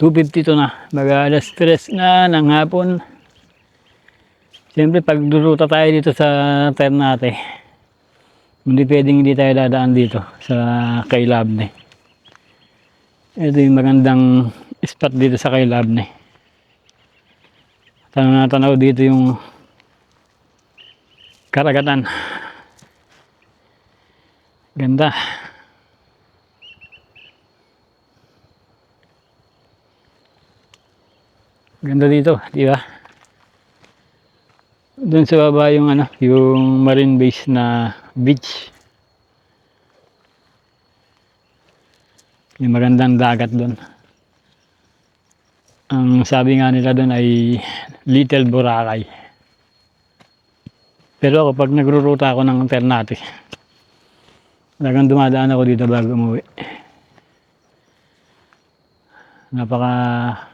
At yun. 2.52 na. Mag alas 3 na ng hapon. Siyempre pag duruta tayo dito sa Ternate. Hindi pwedeng hindi tayo dadaan dito sa Kailabne. Ito yung magandang spot dito sa Kailabne. Tanaw na tanaw dito yung karagatan. Ganda. Ganda dito, di ba? Doon sa baba yung ano, yung marine base na beach. Yung magandang dagat doon. Ang sabi nga nila doon ay Little Boracay. Pero ako pag nagruruta ako ng Ternate, talagang dumadaan ako dito bago umuwi. Napaka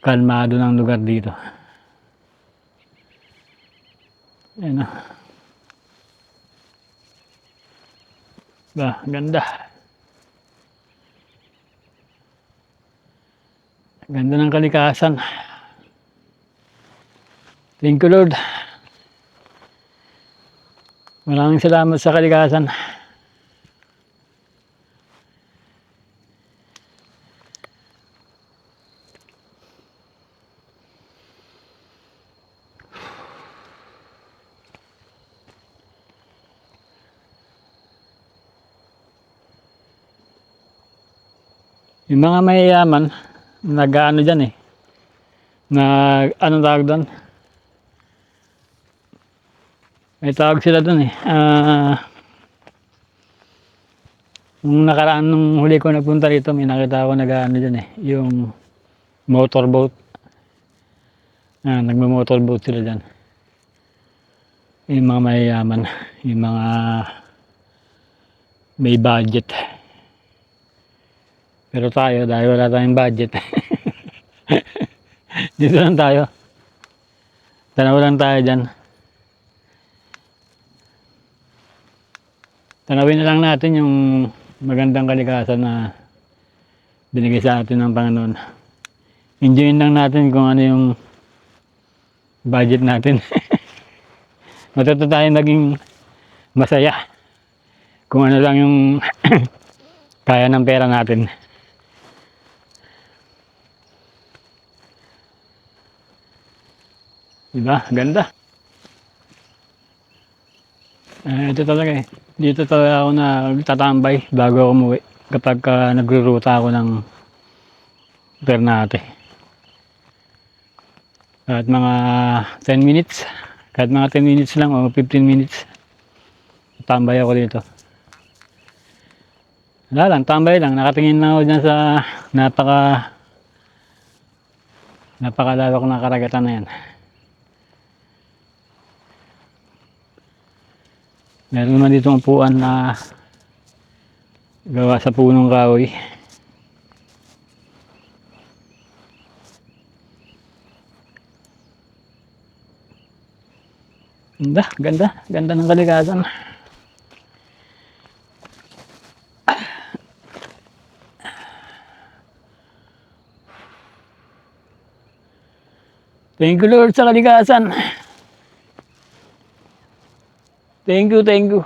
kalmado ng lugar dito. Ayan o. Ba, ganda. Ganda ng kalikasan. Thank you Lord. Maraming salamat sa kalikasan. Yung mga mayayaman, nag-ano dyan eh. Nag, ano tawag doon? May tawag sila doon eh. Ah, nung nakaraan nung huli ko nagpunta rito, may nakita ako nag-ano dyan eh. Yung motorboat. Ah, nagmo-motorboat sila dyan. Yung mga mayayaman. Yung mga may budget. Pero tayo, dahil wala tayong budget. Dito lang tayo. Tanaw lang tayo dyan. Tanawin na lang natin yung magandang kalikasan na binigay sa atin ng Panginoon. Enjoyin lang natin kung ano yung budget natin. Matuto tayo naging masaya. Kung ano lang yung kaya ng pera natin. Diba? Ganda. Eh, ito talaga eh. Dito talaga ako na tatambay bago ako umuwi. Kapag ka nagruruta ako ng Ternate. At mga 10 minutes. Kahit mga 10 minutes lang o 15 minutes. Tambay ako dito. Wala lang, tambay lang. Nakatingin lang ako dyan sa napaka napakalawak na karagatan na yan. Meron naman dito upuan na gawa sa punong kahoy. Ganda, ganda, ganda ng kalikasan. Thank you Lord sa kalikasan. Thank you, thank you.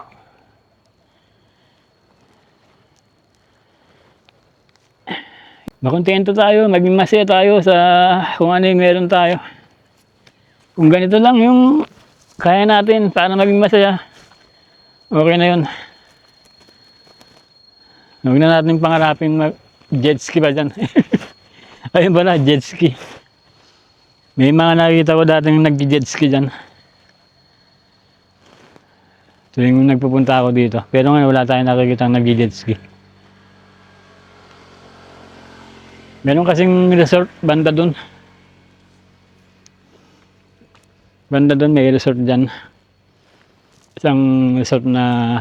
Makontento tayo, maging masaya tayo sa kung ano yung meron tayo. Kung ganito lang yung kaya natin para maging masaya, okay na yun. Huwag na natin pangarapin mag jet ski ba dyan? Ayun ba jet ski. May mga nakikita ko dating nag-jet ski dyan. Tuwing nagpupunta ako dito. Pero ngayon wala tayong nakikita nag-jet ski. Meron kasing resort banda doon. Banda doon may resort dyan. Isang resort na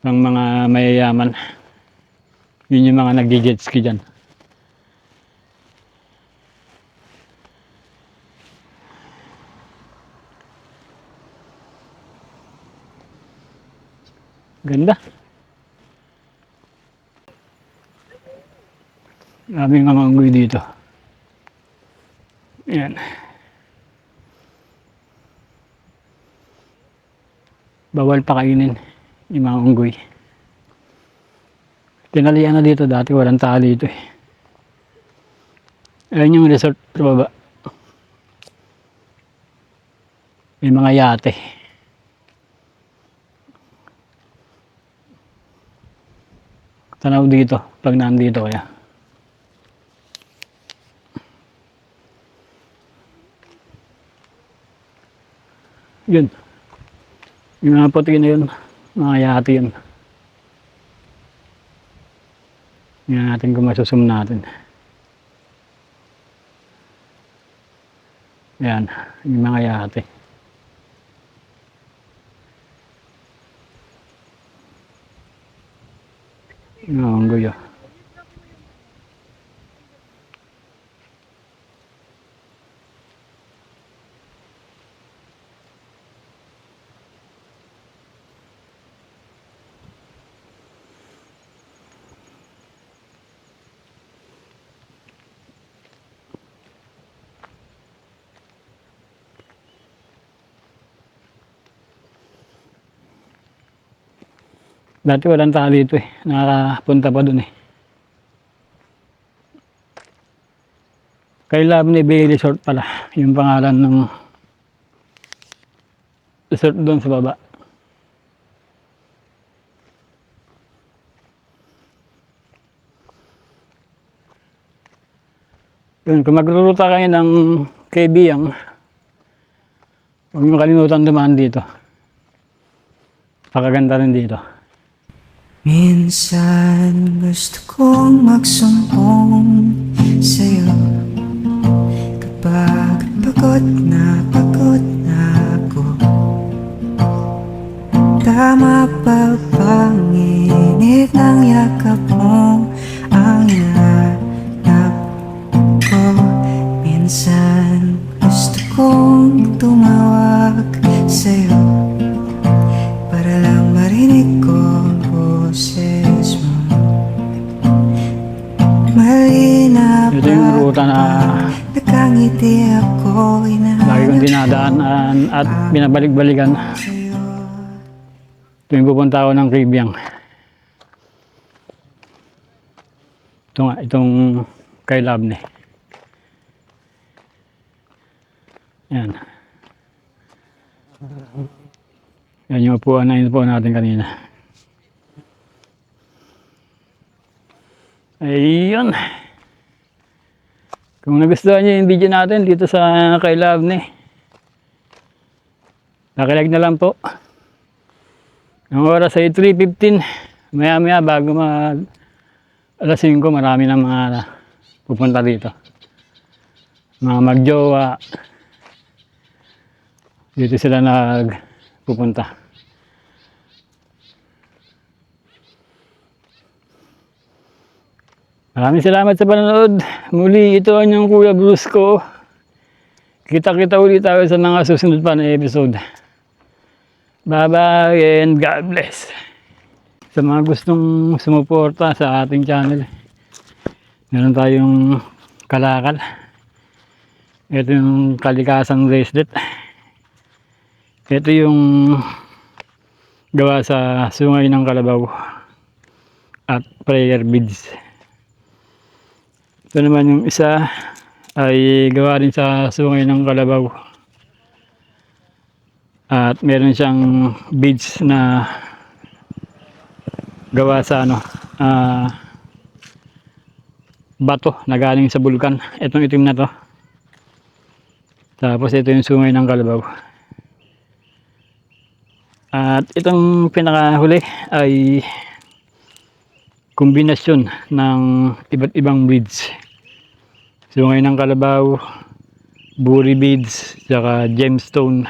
ng mga mayayaman. Yun yung mga nag-jet ski dyan. Ganda. Maraming mga unggoy dito. Yan. Bawal pakainin yung mga unggoy. Tinalian na dito dati, walang tali dito eh. Ayun yung resort sa baba. May mga yate. Tanaw dito, pag nandito kaya. Yun. Yung mga puti na yun, mga yate yun. Yan natin kung masusum natin. Yan, yung mga yate. Yung mga Dati walang tali dito eh. Nakakapunta pa dun eh. Kay Labney Bay Resort pala. Yung pangalan ng resort doon sa baba. Yun, kung magruruta kayo ng Kaibiyang, huwag nyo kalimutan dumaan dito. Pakaganda rin dito. Minsan gusto kong magsumbong sa'yo. Kapag pagod na pagod na ako. Tama ba bang init ng yakap mo ang hanap ko? Minsan gusto kong tumawag Ito yung ruta na Nakangiti ako lagi kong dinadaanan at binabalik-balikan. Tuwing pupunta ako ng Caribbean. Ito nga, itong kay Labne. Yan. Yan yung upuan na inupuan natin kanina. Ayun. Kung nagustuhan niyo yung video natin dito sa kay Labne, nakilag na lang po. Ang oras ay 3.15. Maya maya bago mag alas 5 marami na mga pupunta dito. Mga magjowa. Dito sila nagpupunta. Maraming salamat sa panonood. Muli ito ang inyong Kuya Bruce ko. Kita-kita ulit tayo sa mga susunod pa na episode. Bye-bye and God bless. Sa mga gustong sumuporta sa ating channel, meron tayong kalakal. Ito yung kalikasang bracelet. Ito yung gawa sa sungay ng kalabaw at prayer beads. Ito naman yung isa ay gawa rin sa sungay ng kalabaw. At meron siyang beads na gawa sa ano, ah, bato na galing sa bulkan. Itong itim na to. Tapos ito yung sungay ng kalabaw. At itong pinakahuli ay kombinasyon ng iba't ibang beads. Sungay ng kalabaw, buri beads, saka gemstone.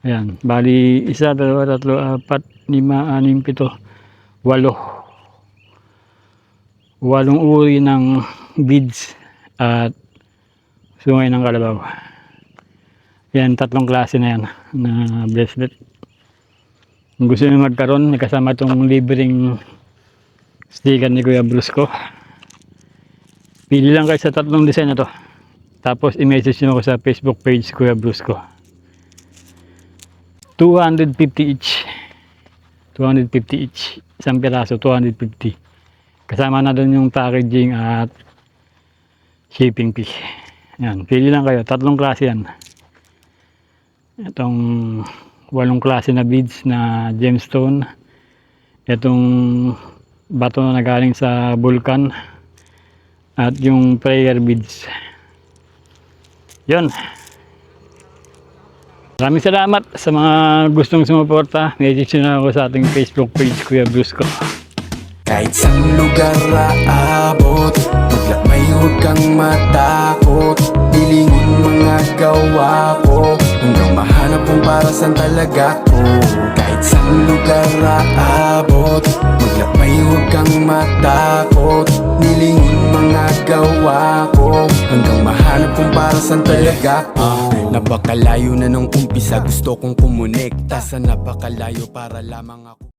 Ayan, bali isa, dalawa, tatlo, apat, lima, anim, pito, walo. Walong uri ng beads at sungay ng kalabaw. Yan, tatlong klase na yan na bracelet. Kung gusto nyo magkaroon, kasama itong libreng sticker ni Kuya Bruce ko. Pili lang kayo sa tatlong design na to. Tapos i-message nyo ako sa Facebook page Kuya Brusco. 250 each. 250 each. Isang piraso, 250. Kasama na doon yung packaging at shipping fee. Yan, pili lang kayo. Tatlong klase yan. Itong walong klase na beads na gemstone. Itong bato na nagaling sa vulkan. At yung prayer beads. Yun. Maraming salamat sa mga gustong sumuporta. Message na ako sa ating Facebook page, Kuya Brusco. Kahit sa lugar aabot Maglakbay huwag kang matakot Hilingin mga gawa ko Hanggang mahanap kung para saan talaga ko sa lugar aabot Maglakbay huwag kang matakot. Nilingin mga gawa ko Hanggang mahanap kung para saan talaga ko Napakalayo na nung umpisa Gusto kong kumonekta. Sa napakalayo para lamang ako